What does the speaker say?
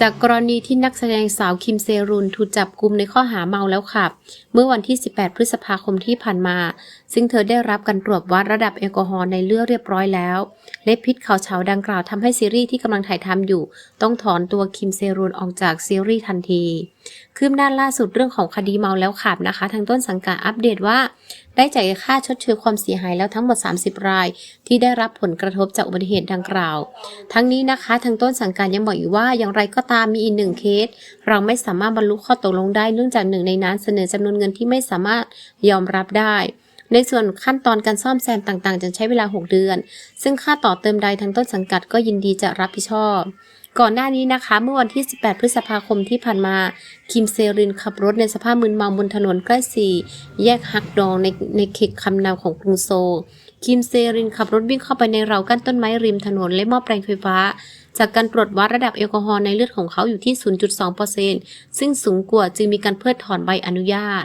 จากกรณีที่นักแสดงสาวคิมเซรุนถูกจับกุมในข้อหาเมาแล้วขับ เมื่อวันที่ 18 พฤษภาคมที่ผ่านมา ซึ่งเธอได้รับการตรวจวัดระดับแอลกอฮอล์ในเลือดเรียบร้อยแล้ว และพิษข่าวเฉาดังกล่าวทำให้ซีรีส์ที่กำลังถ่ายทำอยู่ ต้องถอนตัวคิมเซรุนออกจากซีรีส์ทันทีคืบหน้าล่าสุดเรื่องของคดีเมาแล้วขับนะคะ ทางต้นสังกัดอัปเดตว่า ได้จ่ายค่าชดเชยความเสียหายแล้วทั้งหมด 30 ราย ที่ได้รับผลกระทบจากอุบัติเหตุดังกล่าว ทั้งนี้นะคะทางต้นสังกัดยังบอกอยู่ว่าอย่างไรก็ตามมีอีกหนึ่งเคส เราไม่สามารถบรรลุข้อตกลงได้เนื่องจากหนึ่งในนั้นเสนอจำนวนเงินที่ไม่สามารถยอมรับได้ในส่วนขั้นตอนการซ่อมแซมต่างๆ จะใช้เวลา 6 เดือน ซึ่งค่าต่อเติมใดทางต้นสังกัดก็ยินดีจะรับผิดชอบ ก่อนหน้านี้นะคะ เมื่อวันที่ 18 พฤษภาคมที่ผ่านมา คิมเซรินขับรถในสภาพมึนเมาบนถนนใกล้สี่แยกฮักดองในในเขตคำนำของกรุงโซลคิมเซรินขับรถวิ่งเข้าไปในเรากั้นต้นไม้ริมถนนและม้อแปลงไฟฟ้า จากการตรวจวัดระดับแอลกอฮอล์ในเลือดของเขาอยู่ที่ 0.2%ซึ่งสูงกว่าจึงมีการเพิกถอนใบอนุญาต